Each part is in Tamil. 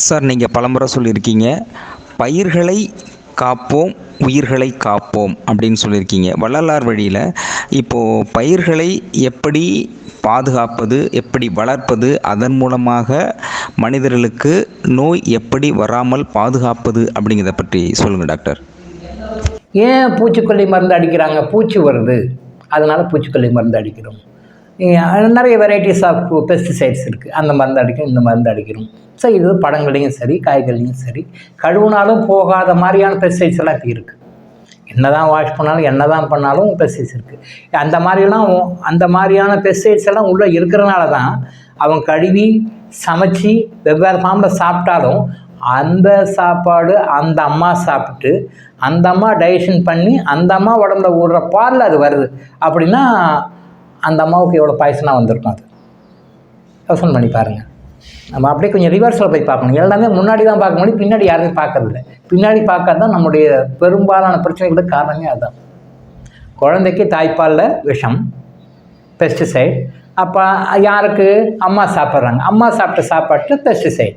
சார் நீங்கள் பலமுறை சொல்லியிருக்கீங்க பயிர்களை காப்போம் உயிர்களை காப்போம் அப்படின்னு சொல்லியிருக்கீங்க. வள்ளலார் வழியில் இப்போது பயிர்களை எப்படி பாதுகாப்பது எப்படி வளர்ப்பது அதன் மூலமாக மனிதர்களுக்கு நோய் எப்படி வராமல் பாதுகாப்பது அப்படிங்கிறத பற்றி சொல்லுங்கள் டாக்டர். ஏன் பூச்சிக்கொல்லி மருந்து அடிக்கிறாங்க? பூச்சி வருது. அதனால் பூச்சிக்கொல்லி மருந்து அடிக்கிறோம். நிறைய வெரைட்டிஸ் ஆஃப் பெஸ்டிசைட்ஸ் இருக்குது அந்த மருந்து அடிக்கும் இந்த மருந்து அடிக்கிறோம். ஸோ இது படங்கள்லையும் சரி காய்கறிலையும் சரி கழுவுனாலும் போகாத மாதிரியான பெஸ்டிசைட்ஸ் எல்லாம் இப்போ இருக்குது என்ன தான் வாஷ் பண்ணாலும் என்ன தான் பண்ணாலும் பெஸ்டிசைட்ஸ் இருக்குது அந்த மாதிரிலாம் அந்த மாதிரியான பெஸ்டிசைட்ஸ் எல்லாம் உள்ளே இருக்கிறனால தான் அவன் கழுவி சமைச்சு வெவ்வேறு ஃபார்மில் சாப்பிட்டாலும் அந்த சாப்பாடு அந்த அம்மா சாப்பிட்டு அந்த அம்மா டைஜஷன் பண்ணி அந்த அம்மா உடம்புல ஊடுற பாலில் அது வருது அப்படின்னா அந்த அம்மாவுக்கு எவ்வளோ பாய்சனாக வந்திருக்கும் அது? யோசனை பண்ணி பாருங்கள் நம்ம அப்படியே கொஞ்சம் ரிவர்ஸில் போய் பார்க்கணும். எல்லாமே முன்னாடி தான் பார்க்க முடியும் பின்னாடி யாருமே பார்க்கறதில்ல. பின்னாடி பார்க்காத தான் நம்முடைய பெரும்பாலான பிரச்சனைகளுக்கு காரணமே அதுதான் குழந்தைக்கு தாய்ப்பாலில் விஷம் பெஸ்டிசைட் அப்போ யாருக்கு? அம்மா சாப்பிட்றாங்க. அம்மா சாப்பிட்ட சாப்பாட்டில் பெஸ்டிசைட்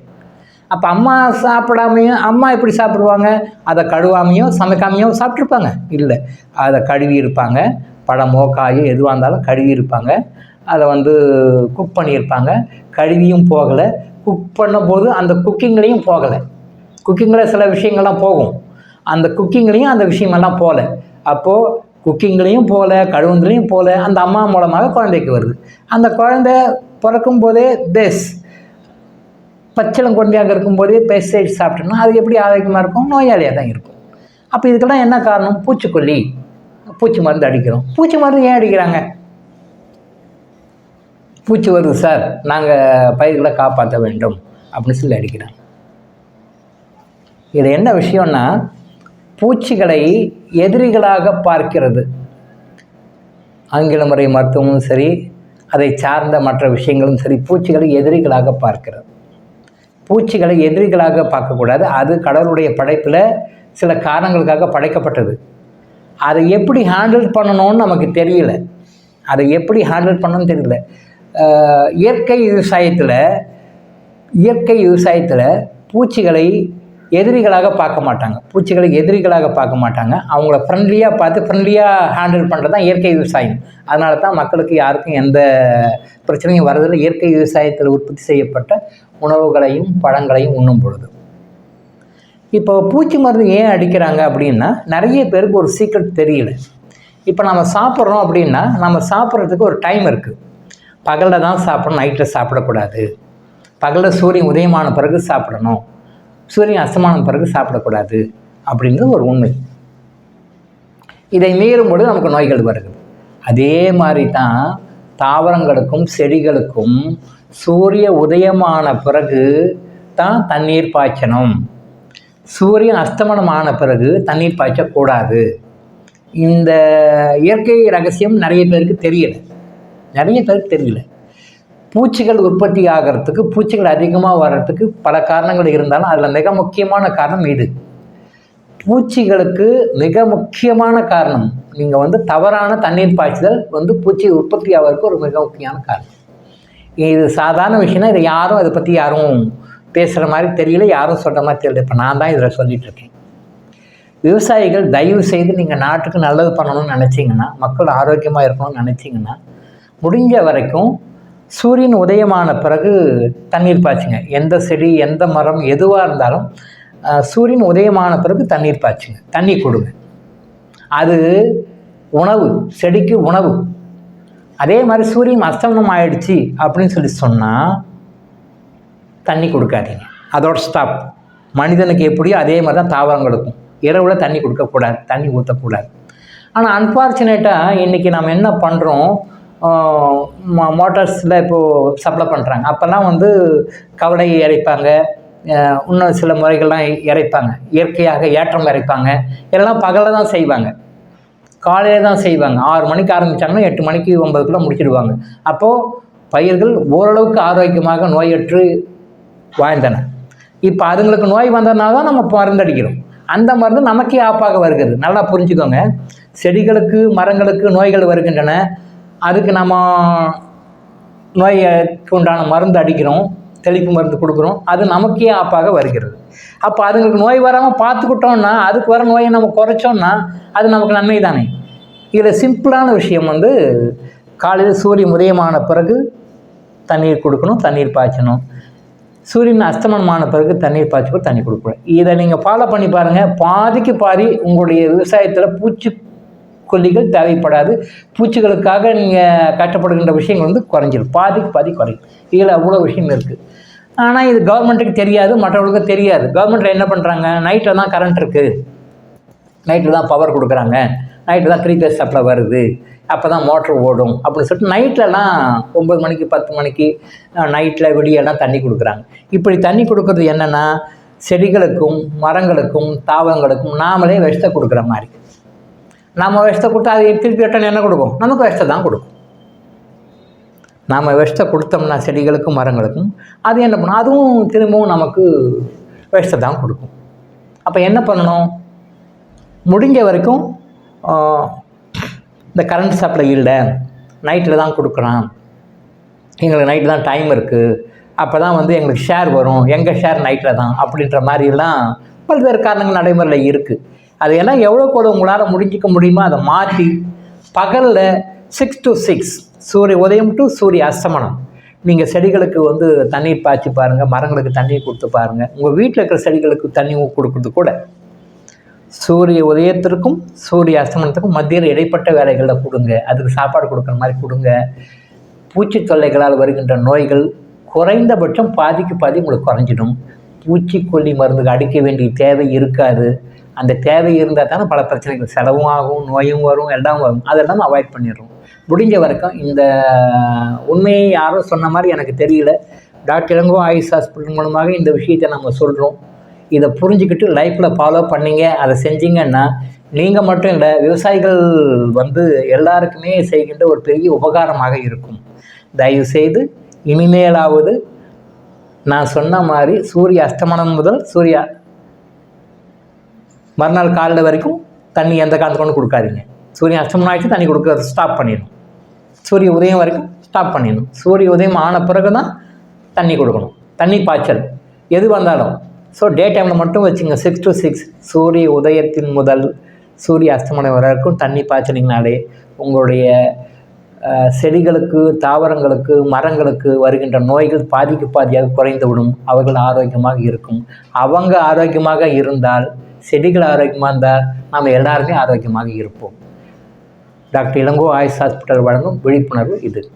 அப்போ அம்மா சாப்பிடாமையும் அம்மா எப்படி சாப்பிடுவாங்க? அதை கழுவாமையும் சமைக்காமையும் சாப்பிட்ருப்பாங்க. இல்லை. அதை கழுவி இருப்பாங்க பழமோ காயோ எதுவாக இருந்தாலும் கழுவி இருப்பாங்க அதை வந்து குக் பண்ணியிருப்பாங்க. கழுவியும் போகலை. குக் பண்ணும்போது அந்த குக்கிங்லேயும் போகலை. குக்கிங்கில் சில விஷயங்கள்லாம் போகும். அந்த குக்கிங்லேயும் அந்த விஷயமெல்லாம் போகல அப்போது குக்கிங்லேயும் போகல கழுவுந்துலேயும் போகல அந்த அம்மா மூலமாக குழந்தைக்கு வருது. அந்த குழந்தை பிறக்கும் போதே பேஸ் பச்சளம் குழந்தையாக இருக்கும்போதே பெஸ்டிசைட் சாப்பிட்டோம்னா அது எப்படி ஆரோக்கியமாக இருக்கும்? நோயாளியாக தான் இருக்கும். அப்போ இதுக்கெல்லாம் என்ன காரணம்? பூச்சிக்கொல்லி. பூச்சி மருந்து அடிக்கிறோம். பூச்சி மருந்து ஏன் அடிக்கிறாங்க? பூச்சி வருது சார். நாங்கள் பயிர்களை காப்பாற்ற வேண்டும் அப்படின்னு சொல்லி அடிக்கிறாங்க. இது என்ன விஷயம்னா பூச்சிகளை எதிரிகளாக பார்க்கிறது. ஆங்கில முறை மருத்துவமும் சரி அதை சார்ந்த மற்ற விஷயங்களும் சரி பூச்சிகளை எதிரிகளாக பார்க்கிறது. பூச்சிகளை எதிரிகளாக பார்க்கக்கூடாது. அது கடவுளுடைய படைப்பில் சில காரணங்களுக்காக படைக்கப்பட்டது. அதை எப்படி ஹேண்டில் பண்ணணும்னு நமக்கு தெரியல. அதை எப்படி ஹேண்டில் பண்ணணும்னு தெரியல. இயற்கை விவசாயத்தில் இயற்கை விவசாயத்தில் பூச்சிகளை எதிரிகளாக பார்க்க மாட்டாங்க. பூச்சிகளை எதிரிகளாக பார்க்க மாட்டாங்க. அவங்கள ஃப்ரெண்ட்லியாக பார்த்து ஃப்ரெண்ட்லியாக ஹேண்டில் பண்ணுறது தான் இயற்கை விவசாயம். அதனால தான் மக்களுக்கு யாருக்கும் எந்த பிரச்சனையும் வரதில்லை இயற்கை விவசாயத்தில் உற்பத்தி செய்யப்பட்ட உணவுகளையும் பழங்களையும் உண்ணும் பொழுது. இப்போ பூச்சி மருந்து ஏன் அடிக்கிறாங்க அப்படின்னா நிறைய பேருக்கு ஒரு சீக்ரெட் தெரியல. இப்போ நம்ம சாப்பிட்றோம் அப்படின்னா நம்ம சாப்பிட்றதுக்கு ஒரு டைம் இருக்குது பகலில் தான் சாப்பிடணும் நைட்டில் சாப்பிடக்கூடாது. பகலில் சூரியன் உதயமான பிறகு சாப்பிடணும். சூரியன் அஸ்தமான பிறகு சாப்பிடக்கூடாது அப்படின்றது ஒரு உண்மை. இதை மீறும் பொழுது நமக்கு நோய்கள் வருது. அதே மாதிரி தான் தாவரங்களுக்கும் செடிகளுக்கும் சூரிய உதயமான பிறகு தான் தண்ணீர் பாய்ச்சணும். சூரியன் அஸ்தமனம் ஆன பிறகு தண்ணீர் பாய்ச்சக்கூடாது. இந்த இயற்கை ரகசியம் நிறைய பேருக்கு தெரியலை. நிறைய பேருக்கு தெரியல. பூச்சிகள் உற்பத்தி ஆகிறதுக்கு பூச்சிகள் அதிகமாக வர்றதுக்கு பல காரணங்கள் இருந்தாலும் அதில் மிக முக்கியமான காரணம் இது பூச்சிகளுக்கு மிக முக்கியமான காரணம் நீங்கள் வந்து தவறான தண்ணீர் பாய்ச்சுதல் வந்து பூச்சி உற்பத்தி ஆகிறதுக்கு ஒரு மிக முக்கியமான காரணம். இது சாதாரண விஷயம்னா இதை யாரும் அதை பற்றி யாரும் பேசுகிற மாதிரி தெரியல யாரும் சொல்கிற மாதிரி தெரியல. இப்போ நான் தான் இதில் சொல்லிட்டு இருக்கேன். விவசாயிகள் தயவு செய்து நீங்கள் நாட்டுக்கு நல்லது பண்ணணும்னு நினச்சிங்கன்னா மக்கள் ஆரோக்கியமாக இருக்கணும்னு நினச்சிங்கன்னா முடிஞ்ச வரைக்கும் சூரியன் உதயமான பிறகு தண்ணீர் பாய்ச்சுங்க. எந்த செடி எந்த மரம் எதுவாக இருந்தாலும் சூரியன் உதயமான பிறகு தண்ணீர் பாய்ச்சுங்க. தண்ணி கொடுங்க. அது உணவு செடிக்கு உணவு. அதே மாதிரி சூரியன் அஸ்தமனம் ஆயிடுச்சு அப்படின்னு சொல்லி சொன்னால் தண்ணி கொடுக்காதீங்க. அதோட ஸ்டாப் மனிதனுக்கு எப்படியோ அதே மாதிரி தான் தாவரங்களுக்கும் இரவில் தண்ணி கொடுக்கக்கூடாது தண்ணி ஊற்றக்கூடாது ஆனால் அன்ஃபார்ச்சுனேட்டாக இன்றைக்கி நம்ம என்ன பண்ணுறோம் மோட்டார்ஸில் இப்போது சப்ளை பண்ணுறாங்க அப்போல்லாம் வந்து கவலை இறைப்பாங்க இன்னும் சில முறைகள்லாம் இறைப்பாங்க இயற்கையாக ஏற்றம் இறைப்பாங்க. எல்லாம் பகலில் தான் செய்வாங்க. காலையில் தான் செய்வாங்க. ஆறு மணிக்கு ஆரம்பித்தாங்கன்னா எட்டு மணிக்கு ஒன்பதுக்குள்ளே முடிச்சிடுவாங்க. அப்போது பயிர்கள் ஓரளவுக்கு ஆரோக்கியமாக நோயற்று வாழ்ந்தன. இப்போ அதுங்களுக்கு நோய் வந்ததுனால தான் நம்ம மருந்தடிக்கிறோம். அந்த மருந்து நமக்கே ஆப்பாக வருகிறது. நல்லா புரிஞ்சுக்கோங்க. செடிகளுக்கு மரங்களுக்கு நோய்கள் வருகின்றன. அதுக்கு நம்ம நோய்க்கு உண்டான மருந்து அடிக்கிறோம் தெளிப்பு மருந்து கொடுக்குறோம். அது நமக்கே ஆப்பாக வருகிறது. அப்போ அதுங்களுக்கு நோய் வராமல் பார்த்துக்கிட்டோம்னா அதுக்கு வர நோயை நம்ம குறைச்சோம்னா அது நமக்கு நன்மை தானே. இதில் சிம்பிளான விஷயம் வந்து காலையில் சூரியன் உதயமான பிறகு தண்ணீர் கொடுக்கணும் தண்ணீர் பாய்ச்சணும். சூரியன் அஸ்தமனமான பிறகு தண்ணீர் பாய்ச்சி தண்ணி கொடுக்கணும். இதை நீங்கள் ஃபாலோ பண்ணி பாருங்கள் பாதிக்கு பாதி உங்களுடைய விவசாயத்தில் பூச்சி கொல்லிகள் தேவைப்படாது. பூச்சிகளுக்காக நீங்கள் கஷ்டப்படுகின்ற விஷயங்கள் வந்து குறைஞ்சிடும் பாதிக்கு பாதி குறையும். இதில் அவ்வளோ விஷயம் இருக்குது ஆனால் இது கவர்மெண்ட்டுக்கு தெரியாது மற்றவர்களுக்கு தெரியாது. கவர்மெண்ட்டில் என்ன பண்ணுறாங்க நைட்டில் தான் கரண்ட் இருக்குது நைட்டில் தான் பவர் கொடுக்குறாங்க. நைட்டில் தான் த்ரீ பேஸ் சப்ளை வருது. அப்போ தான் மோட்ரு ஓடும் அப்படின்னு சொல்லிட்டு நைட்லலாம் ஒம்பது மணிக்கு பத்து மணிக்கு நைட்டில் விடியெல்லாம் தண்ணி கொடுக்குறாங்க. இப்படி தண்ணி கொடுக்குறது என்னென்னா செடிகளுக்கும் மரங்களுக்கும் தாவரங்களுக்கும் நாமளே விஷத்தை கொடுக்குற மாதிரி. நம்ம விஷத்தை கொடுத்தா அது திருப்பி ரிட்டன் என்ன கொடுக்கும்? நமக்கு விஷத்தை தான் கொடுக்கும். நாம் விஷத்தை கொடுத்தோம்னா செடிகளுக்கும் மரங்களுக்கும் அது என்ன பண்ணும்? அதுவும் திரும்பவும் நமக்கு விஷத்தை தான் கொடுக்கும். அப்போ என்ன பண்ணணும்? முடிஞ்ச வரைக்கும் இந்த கரண்ட் சப்ளை இல்லை. நைட்டில் தான் கொடுக்குறான். எங்களுக்கு நைட்டு தான் டைம் இருக்குது அப்போ தான் வந்து எங்களுக்கு ஷேர் வரும். எங்கள் ஷேர் நைட்டில் தான்? அப்படின்ற மாதிரிலாம் பல்வேறு காரணங்கள் நடைமுறையில் இருக்குது அது எல்லாம் எவ்வளோ கூட உங்களால் முடிஞ்சிக்க முடியுமோ அதை மாற்றி பகலில் சிக்ஸ் டு சிக்ஸ் சூரிய உதயம் டு சூரிய அஸ்தமனம். நீங்கள் செடிகளுக்கு வந்து தண்ணீர் பாய்ச்சி பாருங்கள் மரங்களுக்கு தண்ணீர் கொடுத்து பாருங்கள் உங்கள் வீட்டில் இருக்கிற செடிகளுக்கு தண்ணி கொடுக்குறது கூட சூரிய உதயத்திற்கும் சூரிய அஸ்தமனத்துக்கும் மத்தியில் இடைப்பட்ட வேலைகளில் கொடுங்க. அதுக்கு சாப்பாடு கொடுக்குற மாதிரி கொடுங்க. பூச்சி தொல்லைகளால் வருகின்ற நோய்கள் குறைந்தபட்சம் பாதிக்கு பாதி உங்களுக்கு குறைஞ்சிடும். பூச்சிக்கொல்லி மருந்துக்கு அடிக்க வேண்டிய தேவை இருக்காது. அந்த தேவை இருந்தால் தானே பல பிரச்சனைகள் செலவும் ஆகும் நோயும் வரும் எல்லாம் வரும். அதெல்லாம் அவாய்ட் பண்ணிடுறோம். முடிஞ்ச வரைக்கும் இந்த உண்மையை யாரோ சொன்ன மாதிரி எனக்கு தெரியல. டாக்டர் இளங்கோ ஆயுஷ் ஹாஸ்பிட்டல் மூலமாக இந்த விஷயத்தை நம்ம சொல்கிறோம் இதை புரிஞ்சுக்கிட்டு லைஃப்பில் ஃபாலோ பண்ணீங்க. அதை செஞ்சீங்கன்னா நீங்கள் மட்டும் இல்லை விவசாயிகள் வந்து எல்லாருக்குமே செய்கின்ற ஒரு பெரிய உபகாரமாக இருக்கும். தயவு செய்து இனிமேலாவது நான் சொன்ன மாதிரி சூரிய அஸ்தமனம் முதல் சூரிய மறுநாள் காலையில் வரைக்கும் தண்ணி எந்த காலத்துக்கு கொண்டு கொடுக்காதீங்க. சூரியன் அஸ்தமனம் ஆயிடுச்சு தண்ணி கொடுக்கறது ஸ்டாப் பண்ணிடணும். சூரிய உதயம் வரைக்கும் ஸ்டாப் பண்ணிடணும். சூரிய உதயம் ஆன பிறகு தான் தண்ணி கொடுக்கணும். தண்ணி பாய்ச்சல். எது வந்தாலும். ஸோ டே டைமில் மட்டும் வச்சுங்க சிக்ஸ் டு சிக்ஸ் சூரிய உதயத்தின் முதல் சூரிய அஸ்தமனம் வரைக்கும் தண்ணி பாய்ச்சலிங்கனாலே உங்களுடைய செடிகளுக்கு தாவரங்களுக்கு மரங்களுக்கு வருகின்ற நோய்கள் பாதிக்கு பாதியாக குறைந்துவிடும். அவர்கள் ஆரோக்கியமாக இருக்கும். அவங்க ஆரோக்கியமாக இருந்தால் செடிகள் ஆரோக்கியமாக இருந்தால் நாம் எல்லாருமே ஆரோக்கியமாக இருப்போம். டாக்டர் இளங்கோ ஆயுஷ் ஹாஸ்பிட்டல் வழங்கும் விழிப்புணர்வு இது.